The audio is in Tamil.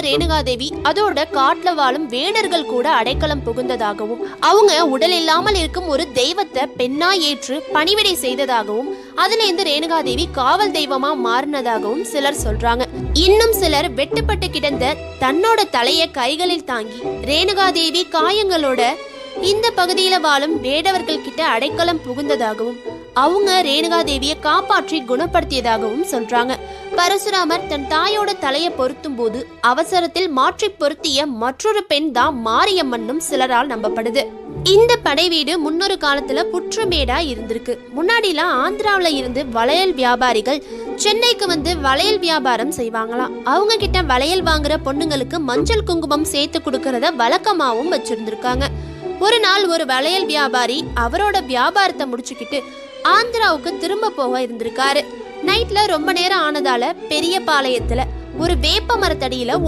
ரேணுகாதேவி அதோட காட்டுல வாழும் வேடர்கள் கூட அடைக்கலம் புகுந்ததாகவும் அவங்க உடல் இல்லாமல் இருக்கும் ஒரு தெய்வத்தை பெண்ணா ஏற்று பணிவிடை செய்ததாகவும் அதுல இருந்து ரேணுகாதேவி காவல் தெய்வமா மாறினதாகவும் சிலர் சொல்றாங்க. இன்னும் சிலர் வெட்டுப்பட்டு கிடந்த தன்னோட தலைய கைகளில் தாங்கி ரேணுகாதேவி காயங்களோட இந்த பகுதியில வாழும் வேடவர்கள் கிட்ட அடைக்கலம் புகுந்ததாகவும் அவங்க ரேணுகா தேவிய காப்பாற்றி குணப்படுத்தியதாகவும் சொல்றாங்க. பரசுராமர் தன் தாயோட தலையை பொருத்தும் போது அவசரத்தில் மாற்றி பொருத்திய மற்றொரு பெண் தான் மாரியம்மன்னும் சிலரால் நம்பப்படுது. இந்த படை வீடு முன்னொரு காலத்துல புற்றுமேடா இருந்திருக்கு. முன்னாடிலாம் ஆந்திராவில இருந்து வளையல் வியாபாரிகள் சென்னைக்கு வந்து வளையல் வியாபாரம் செய்வாங்களாம். அவங்க கிட்ட வளையல் வாங்குற பொண்ணுங்களுக்கு மஞ்சள் குங்குமம் சேர்த்து கொடுக்கறத வழக்கமாவும் வச்சிருந்திருக்காங்க. ஒரு நாள் ஒரு வளையல் வியாபாரி அவரோட வியாபாரத்தை முடிச்சுக்கிட்டு ஆந்திராவுக்கு திரும்ப போக இருந்திருக்காரு. நைட்ல ரொம்ப நேரம் ஆனதால பெரிய பாளையத்துல ஒரு வேப்ப மரத்தடியில